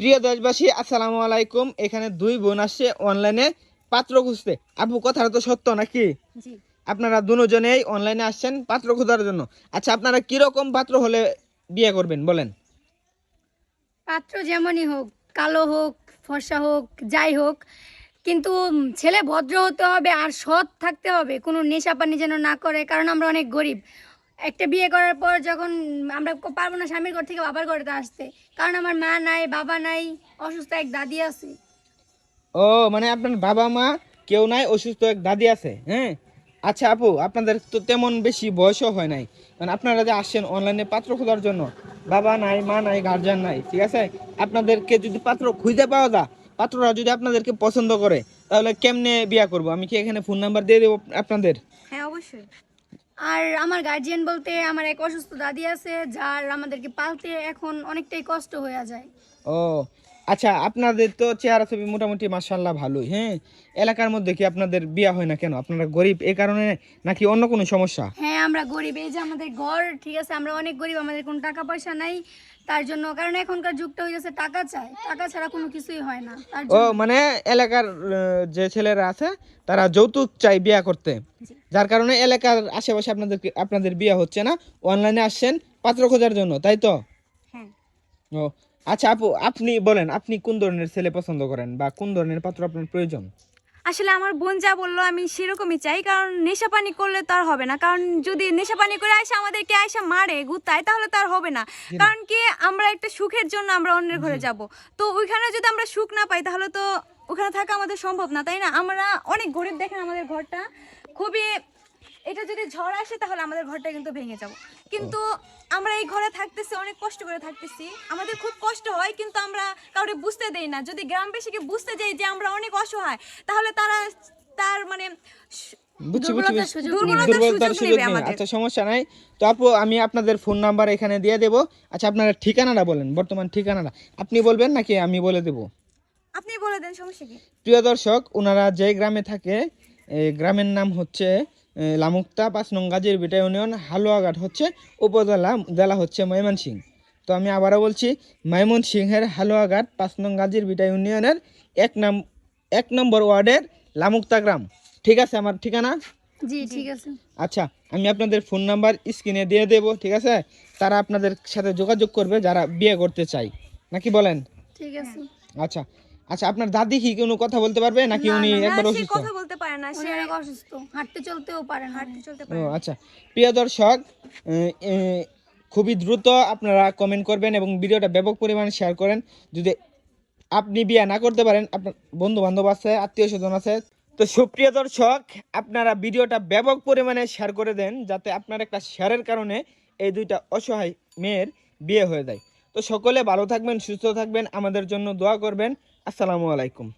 প্রিয় দেশবাসী আসসালামু আলাইকুম। এখানে দুই বোন আসছে অনলাইনে পাত্র খুঁজতে। আপু কথাটা তো সত্য নাকি? আপনারা দুজনেই অনলাইনে আসছেন পাত্র খোঁজার জন্য। আচ্ছা আপনারা কীরকম পাত্র হলে বিয়ে করবেন বলেন? পাত্র যেমনই হোক কালো হোক ফর্সা হোক যাই হোক কিন্তু ছেলে ভদ্র হতে হবে আর সৎ থাকতে হবে। কোনো নেশা পানি যেন না করে কারণ আমরা অনেক গরিব। একটা বিয়ে করার পর যখন আমরা পারব না স্বামীর ঘর থেকে বাবার ঘরে আসতে। কারণ আমার মা নাই বাবা নাই অসুস্থ এক দাদি আছে। ও মানে আপনার বাবা মা কেউ নাই অসুস্থ এক দাদি আছে হ্যাঁ? আচ্ছা আপু আপনাদের তো তেমন বেশি বয়সও হয় নাই। মানে আপনারা যে আসছেন অনলাইনে পাত্র খোঁজার জন্য বাবা নাই মা নাই গার্জিয়ান নাই ঠিক আছে? আপনাদেরকে যদি পাত্র খুঁজে পাওয়া যায় পাত্ররা যদি আপনাদেরকে পছন্দ করে তাহলে কেমনে বিয়া করব? আমি কি এখানে ফোন নাম্বার দিয়ে দেবো আপনাদের? হ্যাঁ অবশ্যই। আর আমার গার্জিয়ান বলতে আমার এক অসুস্থ দাদি আছে যার আমাদেরকে পালতে এখন অনেকটাই কষ্ট হয়ে যায়। ও আচ্ছা আপনাদের তো চেহারা ছবি মোটামুটি মার্শাল্লাহ ভালোই হ্যাঁ? এলাকার মধ্যে কি আপনাদের বিয়া হয় না কেন? আপনারা গরিব এ কারণে নাকি অন্য কোনো সমস্যা? হ্যাঁ আমরা গরিব এই যে আমাদের ঘর ঠিক আছে আমরা অনেক গরিব আমাদের কোনো টাকা পয়সা নাই তার জন্য কারণ এখনকার যুগটা হয়ে গেছে টাকা চাই টাকা ছাড়া কোনো কিছুই হয় না তার ও জন্য। মানে এলাকার আহ, যে ছেলেরা আছে তারা যৌতুক চাই বিয়া করতে। জি। যার কারণে এলাকার আশেপাশে আপনাদের আপনাদের বিয়ে হচ্ছে না। অনলাইনে আসছেন পাত্র খোঁজার জন্য তাই তো? হ্যাঁ। ও আচ্ছা আপু আপনি বলেন আপনি কোন ধরনের ছেলে পছন্দ করেন বা কোন ধরনের পাত্র আপনার প্রয়োজন? আসলে আমার বোন যা বলল আমি সেরকমই চাই কারণ নেশা পানি করলে তো আর হবে না। কারণ যদি নেশা পানি করে আয়সা আমাদেরকে আয়সা মারে গুতায় তাহলে তো আর হবে না। কারণ কি আমরা একটা সুখের জন্য আমরা অন্যের ঘরে যাব। তো ওইখানে যদি আমরা সুখ না পাই তাহলে তো ওখানে থাকা আমাদের সম্ভব না তাই না? আমরা অনেক গরিব দেখেন আমাদের ঘরটা। খুবই এটা যদি ঝড় আসে তাহলে আমাদের ঘরটা কিন্তু ভেঙে যাব। কিন্তু আমরা এই ঘরে থাকতেছি অনেক কষ্ট করে থাকতেছি। আমাদের খুব কষ্ট হয় কিন্তু আমরা কাউকে বুঝতে দেই না। যদি গ্রামবাসীকে বুঝতে যাই যে আমরা অনেক অসহায় তাহলে তারা তার মানে। আচ্ছা সমস্যা নাই। তো আপু আমি আপনাদের ফোন নাম্বার এখানে দিয়ে দেবো। আচ্ছা আপনার ঠিকানাটা বলেন বর্তমান ঠিকানাটা। আপনি বলবেন নাকি আমি বলে দেবো? আপনি বলে দেন সমস্যা কি? প্রিয় দর্শক ওনারা যে গ্রামে থাকে গ্রামের নাম হচ্ছে লামুক্তা পাঁচ নং গাজীর বিটা ইউনিয়ন হালুয়াঘাট হচ্ছে উপজেলা জেলা হচ্ছে ময়মনসিং। তো আমি আবারও বলছি ময়মনসিংহের হালুয়াঘাট পাঁচ নং গাজীর বিটা ইউনিয়নের এক নাম এক নম্বর ওয়ার্ডের লামুক্তা গ্রাম। ঠিক আছে আমার ঠিকানা? জি। ঠিক আছে। আচ্ছা আমি আপনাদের ফোন নাম্বার স্ক্রিনে দিয়ে দেব ঠিক আছে? তারা আপনাদের সাথে যোগাযোগ করবে যারা বিয়ে করতে চায়। নাকি বলেন? ঠিক আছে। আচ্ছা আচ্ছা আপনার দাদি কি কোনো কথা বলতে পারবে নাকি উনি একবার অসুস্থ? কথা বলতে পারে না সে অনেক অসুস্থ হাঁটতে চলতেও পারে না। হাঁটতে চলতে ও পারে না। আচ্ছা। প্রিয় দর্শক খুবই দ্রুত আপনারা কমেন্ট করবেন এবং ভিডিওটা ব্যাপক পরিমাণে শেয়ার করেন। যদি আপনি বিয়ে না করতে পারেন আপনার বন্ধু বান্ধব আছে আত্মীয় স্বজন আছে তো সুপ্রিয় দর্শক আপনারা ভিডিওটা ব্যাপক পরিমাণে শেয়ার করে দেন যাতে আপনার একটা শেয়ারের কারণে এই দুইটা অসহায় মেয়ের বিয়ে হয়ে যায়। তো সকলে ভালো থাকবেন সুস্থ থাকবেন আমাদের জন্য দোয়া করবেন। আসসালামু আলাইকুম।